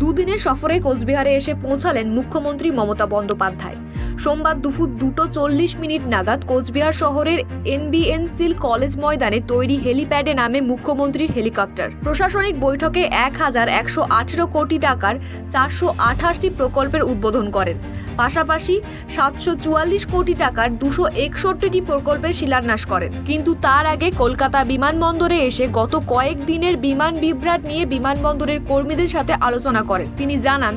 দুদিনের সফরে কোচবিহারে এসে পৌঁছালেন মুখ্যমন্ত্রী মমতা বন্দ্যোপাধ্যায়। সোমবার দুপুর দুটো চল্লিশ মিনিট নাগাদ কোচবিহার শহরের এনবিএনসিল কলেজ ময়দানে তৈরি হেলিপ্যাডে নামে মুখ্যমন্ত্রীর হেলিকপ্টার। প্রশাসনিক বৈঠকে এক হাজার একশো আঠেরো কোটি টাকার চারশো আঠাশটি প্রকল্পের উদ্বোধন করেন। পাশাপাশি সাতশো চুয়াল্লিশ কোটি টাকার দুশো একষট্টিটি প্রকল্পের শিলান্যাস করেন। কিন্তু তার আগে কলকাতা বিমানবন্দরে এসে গত কয়েক দিনের বিমান বিভ্রাট নিয়ে বিমানবন্দরের কর্মীদের সাথে আলোচনা করেন। তিনি জানান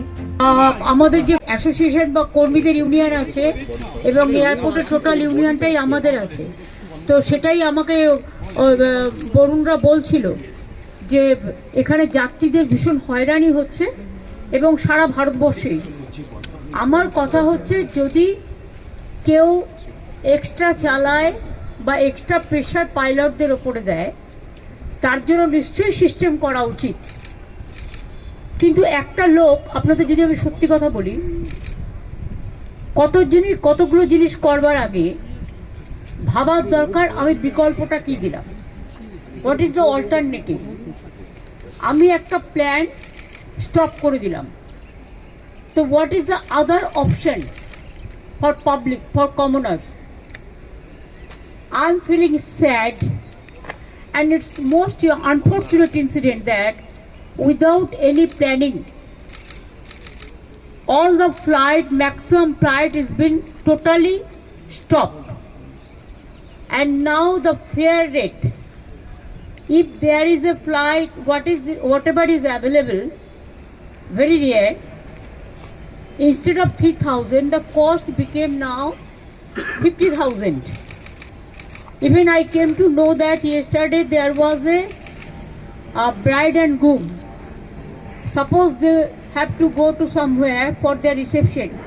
আমাদের যে অ্যাসোসিয়েশন বা কর্মীদের ইউনিয়ন আছে এবং এয়ারপোর্টের টোটাল ইউনিয়নটাই আমাদের আছে। তো সেটাই আমাকে বরুণরা বলছিল যে এখানে যাত্রীদের ভীষণ হয়রানি হচ্ছে এবং সারা ভারতবর্ষেই। আমার কথা হচ্ছে যদি কেউ এক্সট্রা চালায় বা এক্সট্রা প্রেশার পাইলটদের ওপরে দেয়, তার জন্য নিশ্চয়ই সিস্টেম করা উচিত। কিন্তু একটা লোক, আপনাদের যদি আমি সত্যি কথা বলি, কত জিনিস, কতগুলো জিনিস করবার আগে ভাবার দরকার, আমি বিকল্পটা কি দিলাম? হোয়াট ইজ দ্য অল্টারনেটিভ আমি একটা প্ল্যান স্টপ করে দিলাম। তো what is the other option for public for commoners I am feeling sad and it's most unfortunate incident that without any planning. All the flight maximum flight has been totally stopped. And now the fare rate. If there is a flight what is whatever is available very rare instead of 3000 the cost became now 50000 even I came to know that yesterday there was a, a bride and groom. Suppose they have to go to somewhere for their reception,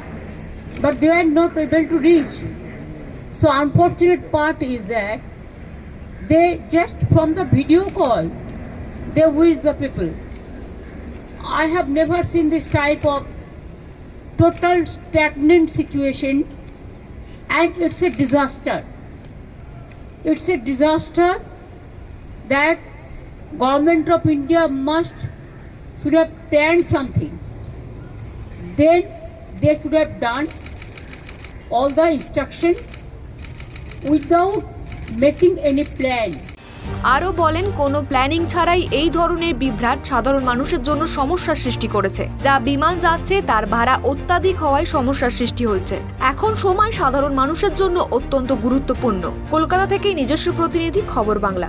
but they are not able to reach. So unfortunate part is that they just from the video call they wish the people. I have never seen this type of total stagnant situation and it's a disaster it's a disaster that government of india must should have planned something. Then they should have done all the instruction without making any plan. আরও বলেন, কোনো planning ছাড়াই এই ধরনের বিভ্রাট সাধারণ মানুষের জন্য সমস্যার সৃষ্টি করেছে, যা বিমান যাচ্ছে, তার ভাড়া অত্যাধিক হওয়ায় সমস্যার সৃষ্টি হয়েছে। এখন সময় সাধারণ মানুষের জন্য অত্যন্ত গুরুত্বপূর্ণ। কলকাতা থেকে নিজস্ব প্রতিনিধি, খবর বাংলা।